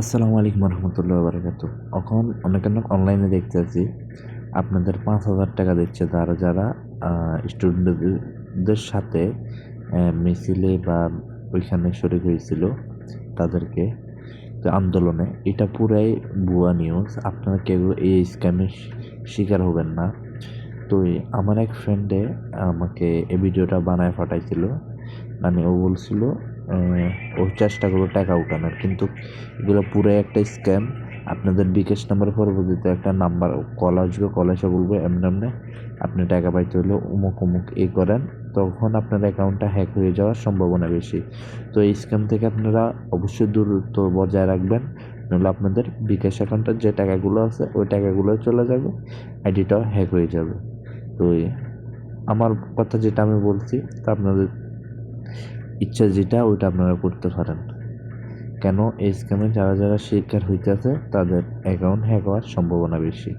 আসসালামু আলাইকুম রহমতুল্লাহ বারকাত। এখন অনেক অনলাইনে দেখতেছি, আপনাদের পাঁচ হাজার টাকা দিচ্ছে তারা যারা স্টুডেন্টদের সাথে মিছিলে বা ওইখানে শরিক হয়েছিল তাদেরকে আন্দোলনে। এটা পুরাই ভুয়া নিউজ আপনারা কেউ এই স্ক্যামের শিকার হবেন না। তো আমার এক ফ্রেন্ডে আমাকে এই ভিডিওটা বানায় পাঠাইছিল মানে ও বলছিল আহ, ও চেষ্টা করব টাকা উঠানোর। কিন্তু এগুলো পুরো একটা স্ক্যাম আপনাদের বিকাশ নাম্বার পরবর্তীতে একটা নাম্বার কল আসবে কল এসে বলবে এমনি এমনি আপনি টাকা পাইতে হলে উমুক উমুক এই করেন। তখন আপনার অ্যাকাউন্টটা হ্যাক হয়ে যাওয়ার সম্ভাবনা বেশি। তো এই স্ক্যাম থেকে আপনারা অবশ্যই দূরত্ব বজায় রাখবেন। নাহলে আপনাদের বিকাশ অ্যাকাউন্টের যে টাকাগুলো আছে ওই টাকাগুলো চলে যাবে আইডিটাও হ্যাক হয়ে যাবে। তো আমার কথা যেটা আমি বলছি তা আপনাদের ইচ্ছা যেটা, ওইটা আপনারা করতে পারেন। কেন? এই স্ক্যামে যারা যারা শিকার হইতেছে, তাদের অ্যাকাউন্ট হ্যাক হওয়ার সম্ভাবনা বেশি।